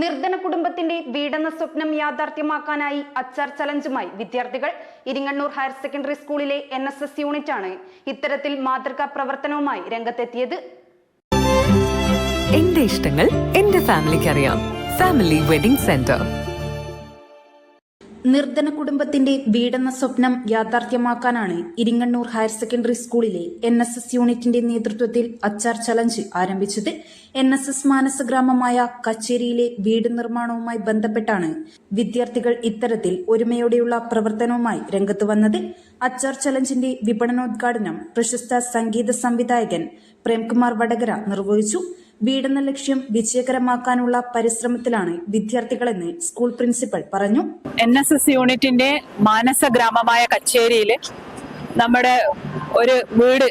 നിർധന കുടുംബത്തിന്റെ വീടെന്ന സ്വപ്നം യാഥാർത്ഥ്യമാക്കാനായി അച്ചാർ ചലഞ്ചുമായി വിദ്യാർത്ഥികൾ. ഇരിങ്ങണ്ണൂർ ഹയർ സെക്കൻഡറി സ്കൂളിലെ എൻ എസ് എസ് യൂണിറ്റാണ് ഇത്തരത്തിൽ മാതൃകാ പ്രവർത്തനവുമായി രംഗത്തെത്തിയത്. എന്റെ ഇഷ്ടങ്ങൾ എന്റെ ഫാമിലിക്ക് അറിയാം ഫാമിലി വെഡിംഗ് സെന്റർ. നിർധന കുടുംബത്തിന്റെ വീടെന്ന സ്വപ്നം യാഥാർത്ഥ്യമാക്കാനാണ് ഇരിങ്ങണ്ണൂർ ഹയർ സെക്കൻഡറി സ്കൂളിലെ എൻ എസ് എസ് യൂണിറ്റിന്റെ നേതൃത്വത്തിൽ അച്ചാർ ചലഞ്ച് ആരംഭിച്ചത് എൻ എസ് എസ് മാനസഗ്രാമമായ കച്ചേരിയിലെ വീട് നിർമ്മാണവുമായി ബന്ധപ്പെട്ടാണ്. വിദ്യാർത്ഥികൾ ഇത്തരത്തിൽ ഒരുമയോടെയുള്ള പ്രവർത്തനവുമായി രംഗത്ത് വന്നത് അച്ചാർ ചലഞ്ചിന്റെ വിപണനോദ്ഘാടനം പ്രശസ്ത സംഗീത സംവിധായകൻ പ്രേംകുമാർ വടകര നിർവഹിച്ചു. വീടെന്ന ലക്ഷ്യം വിജയകരമാക്കാനുള്ള പരിശ്രമത്തിലാണ് വിദ്യാർത്ഥികളെന്ന് സ്കൂൾ പ്രിൻസിപ്പൽ പറഞ്ഞു. എൻ എസ് എസ് യൂണിറ്റിന്റെ മാനസ ഗ്രാമമായ കച്ചേരിയിൽ നമ്മുടെ ഒരു വീട്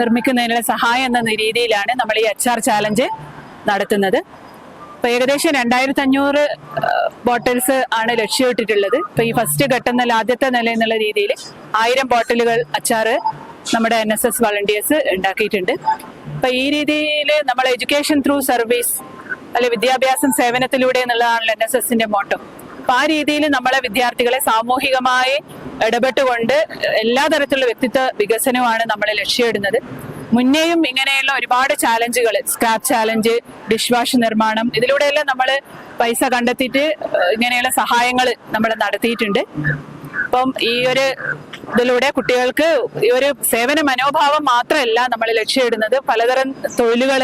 നിർമ്മിക്കുന്നതിനുള്ള സഹായം എന്ന രീതിയിലാണ് നമ്മൾ ഈ എച്ച് ആർ ചാലഞ്ച് നടത്തുന്നത്. ഇപ്പൊ ഏകദേശം രണ്ടായിരത്തി അഞ്ഞൂറ് ബോട്ടിൽസ് ആണ് ലക്ഷ്യമിട്ടിട്ടുള്ളത്. ഇപ്പൊ ഈ ഫസ്റ്റ് ഘട്ടം നില ആദ്യത്തെ നില എന്നുള്ള രീതിയിൽ ആയിരം ബോട്ടിലുകൾ അച്ചാറ് നമ്മുടെ എൻ എസ് എസ് വളണ്ടിയേഴ്സ് ഉണ്ടാക്കിയിട്ടുണ്ട്. അപ്പൊ ഈ രീതിയിൽ നമ്മൾ എഡ്യൂക്കേഷൻ ത്രൂ സർവീസ് അല്ലെ വിദ്യാഭ്യാസം സേവനത്തിലൂടെ എന്നുള്ളതാണല്ലോ എൻ എസ് എസിന്റെ മോട്ടം അപ്പൊ ആ രീതിയിൽ നമ്മളെ വിദ്യാർത്ഥികളെ സാമൂഹികമായി ഇടപെട്ടുകൊണ്ട് എല്ലാ തരത്തിലുള്ള വ്യക്തിത്വ വികസനവുമാണ് നമ്മൾ ലക്ഷ്യമിടുന്നത്. മുന്നേയും ഇങ്ങനെയുള്ള ഒരുപാട് ചാലഞ്ചുകൾ സ്ക്രാപ്പ് ചാലഞ്ച് ഡിഷ് വാഷ് നിർമ്മാണം ഇതിലൂടെയെല്ലാം നമ്മൾ പൈസ കണ്ടെത്തിയിട്ട് ഇങ്ങനെയുള്ള സഹായങ്ങൾ നമ്മൾ നടത്തിയിട്ടുണ്ട്. അപ്പം ഈ ഒരു ഇതിലൂടെ കുട്ടികൾക്ക് ഒരു സേവന മനോഭാവം മാത്രമല്ല നമ്മൾ ലക്ഷ്യമിടുന്നത്. പലതരം തൊഴിലുകൾ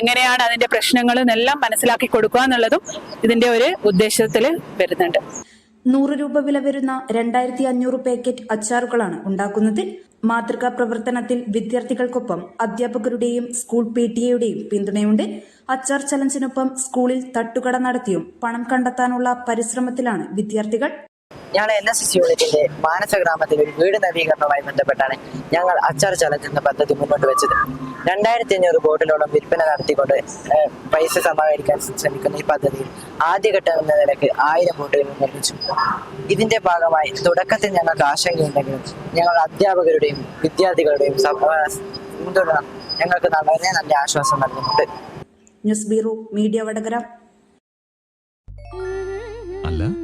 എങ്ങനെയാണ് അതിന്റെ പ്രശ്നങ്ങൾ എന്നെല്ലാം മനസ്സിലാക്കി കൊടുക്കുക എന്നുള്ളതും ഇതിന്റെ ഒരു ഉദ്ദേശത്തിൽ വരുന്നുണ്ട്. നൂറ് രൂപ വില വരുന്ന രണ്ടായിരത്തി അഞ്ഞൂറ് പാക്കറ്റ് അച്ചാറുകളാണ് ഉണ്ടാക്കുന്നത്. മാതൃകാ പ്രവർത്തനത്തിൽ വിദ്യാർത്ഥികൾക്കൊപ്പം അധ്യാപകരുടെയും സ്കൂൾ പി ടി എയുടെയും പിന്തുണയുണ്ട്. അച്ചാർ ചലഞ്ചിനൊപ്പം സ്കൂളിൽ തട്ടുകട നടത്തിയും പണം കണ്ടെത്താനുള്ള പരിശ്രമത്തിലാണ് വിദ്യാർത്ഥികൾ. ഞങ്ങൾ എൻ എസ് എസ് യൂണിറ്റിന്റെ മാനസ ഗ്രാമത്തിൽ ഒരു വീട് നവീകരണവുമായി ബന്ധപ്പെട്ടാണ് ഞങ്ങൾ അച്ചാർ ചലഞ്ച് എന്ന പദ്ധതി മുന്നോട്ട് വെച്ചത്. രണ്ടായിരത്തി അഞ്ഞൂറ് ബോട്ടിലോളം വിൽപ്പന നടത്തിക്കൊണ്ട് പൈസ സമാഹരിക്കാൻ ശ്രമിക്കുന്ന ഈ പദ്ധതിയിൽ ആദ്യഘട്ടം എന്ന നിലയ്ക്ക് ആയിരം ബോട്ടുകൾ നിർമ്മിച്ചു. ഇതിന്റെ ഭാഗമായി തുടക്കത്തിൽ ഞങ്ങൾക്ക് ആശങ്കയുണ്ടെങ്കിലും ഞങ്ങൾ അധ്യാപകരുടെയും വിദ്യാർത്ഥികളുടെയും പിന്തുണ ഞങ്ങൾക്ക് വളരെ നല്ല ആശ്വാസം നൽകുന്നുണ്ട്. News bureau media Vadakara.